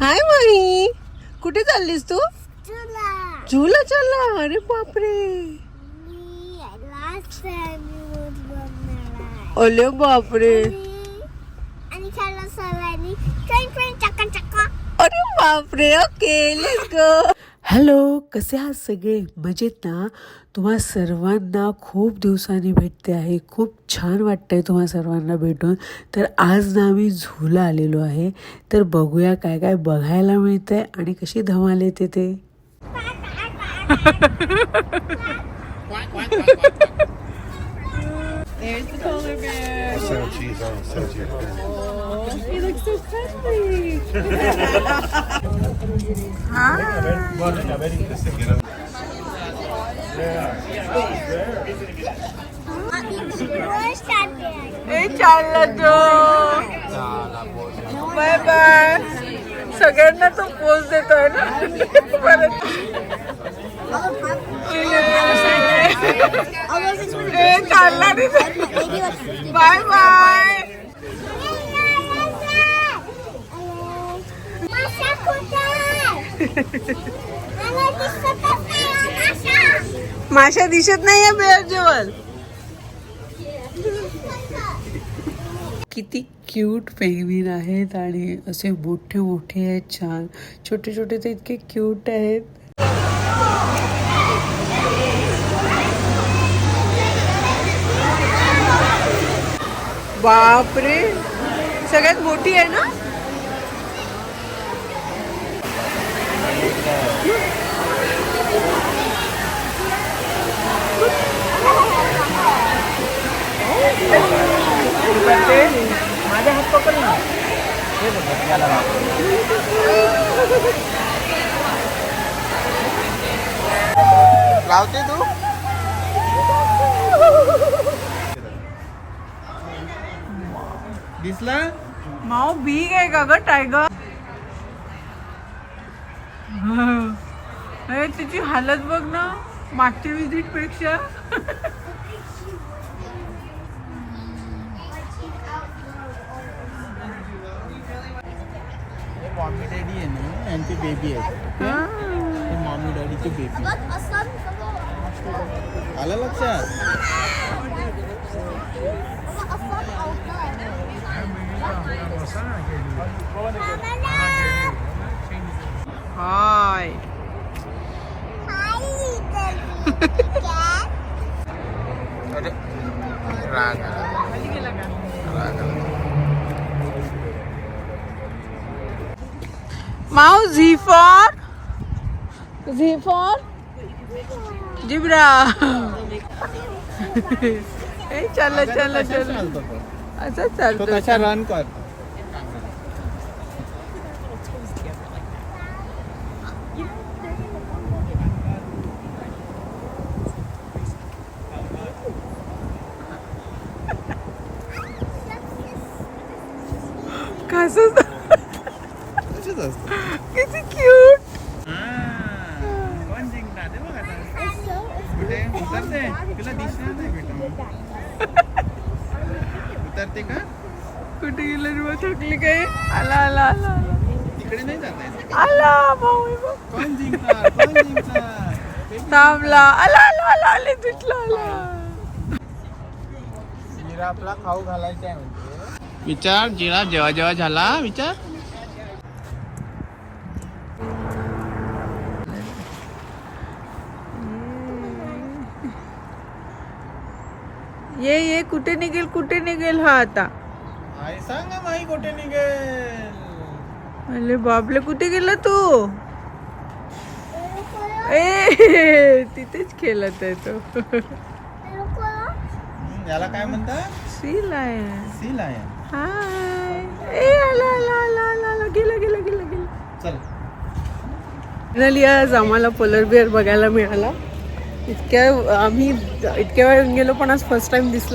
हाय माही कुठे चाललीस तू? झुला चालला अरे बापरे. ओले बापरे. अरे बापरे ओके लेट्स गो. हॅलो कसे आहात सगळे? मजेत ना? तुम्हा सर्वांना खूप दिवसांनी भेटते आहे. खूप छान वाटतंय तुम्हा सर्वांना भेटून. तर आज ना आम्ही झुला आलेलो आहे. तर बघूया काय काय बघायला मिळतंय आणि कशी धमाल येते ते. So cheese on so cheese. ए चालला तो बाय बाय सगळ्यांना तो पोच देतोय ना परत ए चालला बाय बाय. माशा दिसत नाही आहे बेअर जेवण किती क्यूट पेंगविन आहेत आणि असे मोठे मोठे आहेत छान. छोटे छोटे ते इतके क्यूट आहेत. बापरे. सगळ्यात मोठी आहे ना? माझ्या हात पकड ना लावते तू? दिसला? माऊ बिग आहे का ग टायगर तिची हालत बघ ना मागच्या विजिटपेक्षा. मॉमी डॅडी आहे ना यांची बेबी आहे. मॉमी डॅडीची बेबी आलं लक्षात? हाय अरे राग आला. राग आला. माऊ Z for Z for zebra ए चल चल कसा चल चालतो तो? असं तो चालतो तसा रन कर असतं. किती क्यूट उतरते? तुला दिसणार नाही बेटा उतरते का? कुठे गेलं रे बा, थकली काय? आला आला आला. तिकडे नाही जात आहे. आला भाऊ. कोण जिंकणार? कोण जिंकणार? थांबला. आला आला आला आले तुटला आला. जिराफला खाऊ घालायचे आहे म्हणजे विचार जिराफ जेव्हा जेव्हा झाला विचार. ये ये कुठे निघेल कुठे निघेल हा आता? आई सांगा माई कुठे निघेल. अरे बापले कुठे गेला तू? ए तिथेच खेळत आहे तो. याला काय म्हणतात? सील आहे सील आहे हाय. ए आला आला आला आला आला. गेला गेला गेला गेला. चल. फायनली आज आम्हाला पोलर बिअर बघायला मिळाला. इतक्या आम्ही इतक्या वेळ गेलो पण आज फर्स्ट टाइम दिसला.